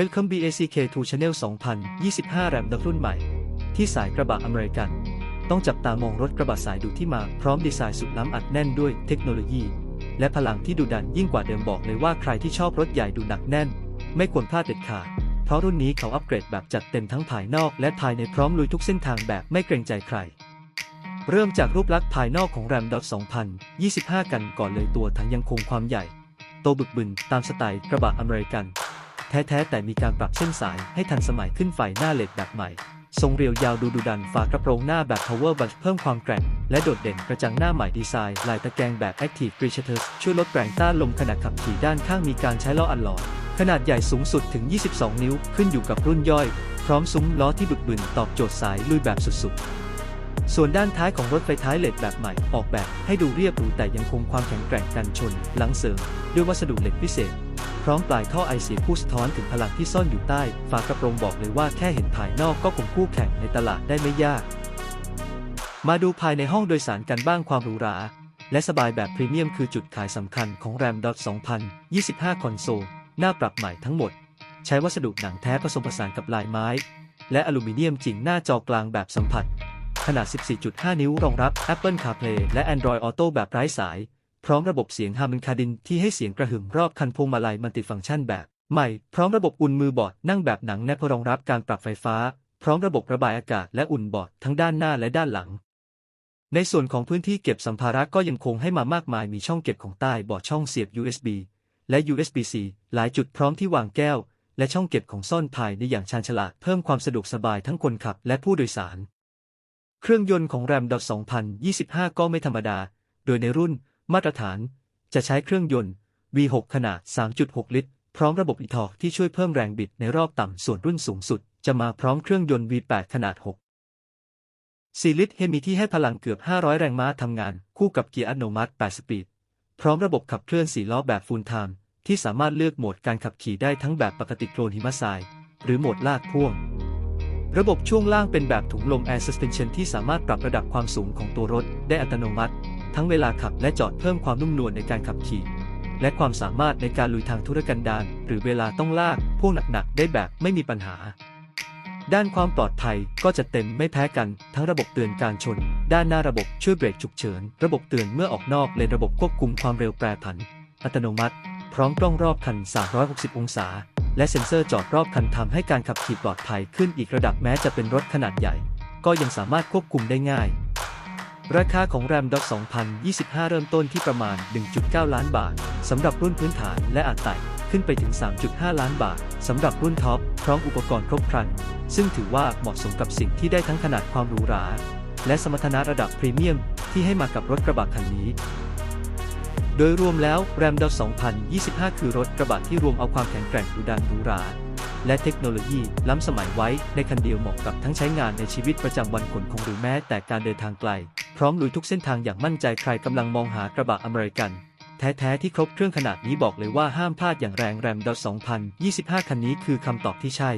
Welcome BACK to Channel 2025 แรมดับรุ่นใหม่ ที่สายกระบะอเมริกัน ต้องจับตามองรถกระบะสายดุที่มาพร้อมดีไซน์สุดล้ำอัดแน่นด้วยเทคโนโลยี และพลังที่ดุดันยิ่งกว่าเดิมบอกเลยว่าใครที่ชอบรถใหญ่ดูหนักแน่น ไม่ควรพลาดเด็ดขาด เพราะรุ่นนี้เขาอัปเกรดแบบจัดเต็มทั้งภายนอกและภายในพร้อมลุยทุกเส้นทางแบบไม่เกรงใจใคร เริ่มจากรูปลักษณ์ภายนอกของ Ram 2025 กันก่อนเลยตัวถังยังคงความใหญ่ โตบึกบึนตามสไตล์กระบะอเมริกัน แท้ๆแต่มีการปรับเส้นสายให้ทันสมัยขึ้นไฟหน้าเลดแบบใหม่ ทรงเรียวยาวดูดุดันฝากระโปรงหน้าแบบ Power Bunch เพิ่มความแกร่ง และโดดเด่นกระจังหน้าใหม่ดีไซน์ ลายตะแกรงแบบ Active r e s h a t e r ช่วยลดแรงต้านลมขณะขับขี่ด้านข้างมีการใช้ล้ออัลลอยขนาดใหญ่สูงสุดถึง 22 นิ้วขึ้นอยู่กับรุ่นย่อย พร้อมซุ้มล้อที่บึกบึนตอบโจทย์สายลุยแบบสุดๆส่วนด้านท้ายของรถไฟท้ายเหล็กแบบใหม่ออกแบบให้ดูเรียบหรูแต่ยังคงความแข็งแกร่งกันชน หลังเสริม ด้วยวัสดุเหล็กพิเศษ ร้อมปลายท่อไอเสียผู้สะท้อนถึงพลังที่ซ่อนอยู่ใต้ ฝากระโปรงบอกเลยว่าแค่เห็นภายนอกก็คงคู่แข่งในตลาดได้ไม่ยาก มาดูภายในห้องโดยสารกันบ้างความหรูหราและสบายแบบพรีเมียมคือจุดขายสำคัญของ RAM. 2025 คอนโซลหน้าปรับใหม่ทั้งหมด ใช้วัสดุหนังแท้ผสมผสานกับลายไม้ และอลูมิเนียมจริงหน้าจอกลางแบบสัมผัส ขนาด 14.5 นิ้วรองรับ Apple CarPlay และ Android Auto แบบไร้สาย พร้อมระบบเสียง Harman Kardon ที่ให้เสียงกระหึ่มรอบคันพวงมาลัยมัลติฟังก์ชันแบบ ใหม่ พร้อมระบบอุ่นมือบอดนั่งแบบหนังแนบรองรับการปรับไฟฟ้า พร้อมระบบระบายอากาศและอุ่นบอดทั้งด้านหน้าและด้านหลัง ในส่วนของพื้นที่เก็บสัมภาระก็ยังคงให้มามากมายมีช่องเก็บของใต้บอดช่องเสียบ USB และ USB-C หลายจุดพร้อมที่วางแก้ว และช่องเก็บของซ่อนภายในอย่างชาญฉลาดเพิ่มความสะดวกสบายทั้งคนขับและผู้โดยสาร เครื่องยนต์ของ Ram Dot 2025 ก็ไม่ธรรมดา โดยในรุ่น มาตรฐาน จะใช้เครื่องยนต์ V6 ขนาด 3.6 ลิตร พร้อมระบบอีทอกที่ช่วยเพิ่มแรงบิดในรอบต่ำส่วนรุ่นสูงสุด จะมาพร้อมเครื่องยนต์ V8 ขนาด 6 4 ลิตรเฮมีที่ให้พลังเกือบ 500 แรงม้าทำงาน คู่กับเกียร์อัตโนมัติ 8 สปีด พร้อมระบบขับเคลื่อน4ล้อแบบฟูลไทม์ที่สามารถเลือกโหมดการขับขี่ได้ทั้งแบบปกติโคลนหิมะทราย หรือโหมดลากพ่วง ระบบช่วงล่างเป็นแบบถุงลม Air Suspension ที่สามารถปรับระดับความสูงของตัวรถได้อัตโนมัติ ทั้งเวลาขับและจอดเพิ่มความนุ่มนวลในการขับขี่ และความสามารถในการลุยทางธุรกันดารหรือเวลาต้องลากพวงหนักๆได้แบบไม่มีปัญหา ด้านความปลอดภัยก็จะเต็มไม่แพ้กันทั้งระบบเตือนการชน ด้านหน้าระบบช่วยเบรกฉุกเฉิน ระบบเตือนเมื่อออกนอกเลนระบบควบคุมความเร็วแปรผัน อัตโนมัติ พร้อมกล้องรอบคัน 360 องศา และเซ็นเซอร์จอดรอบคันทำให้การขับขี่ปลอดภัยขึ้นอีกระดับแม้จะเป็นรถขนาดใหญ่ ก็ยังสามารถควบคุมได้ง่าย ราคาของ Ram Dot 2025 เริ่มต้นที่ประมาณ 1.9 ล้านบาท สำหรับรุ่นพื้นฐานและอาจไต่ขึ้นไปถึง 3.5 ล้านบาท สำหรับรุ่นท็อป พร้อมอุปกรณ์ครบครัน ซึ่งถือว่าเหมาะสมกับสิ่งที่ได้ทั้งขนาดความหรูหรา และสมรรถนะระดับพรีเมียม ที่ให้มากับรถกระบะคันนี้ โดยรวมแล้ว Ram Dot 2025 คือรถกระบะที่รวมเอาความแข็งแกร่งดุดันหรูหราและเทคโนโลยีล้ำสมัยไว้ในคันเดียวเหมาะกับทั้งใช้งานในชีวิตประจำวันขนของหรือแม้แต่การเดินทางไกล พร้อมลุยทุกเส้นทางอย่างมั่นใจใครกำลังมองหากระบะอเมริกัน แท้ๆที่ครบเครื่องขนาดนี้บอกเลยว่าห้ามพลาดอย่างแรงแรมดอ2025 คันนี้คือคำตอบที่ใช่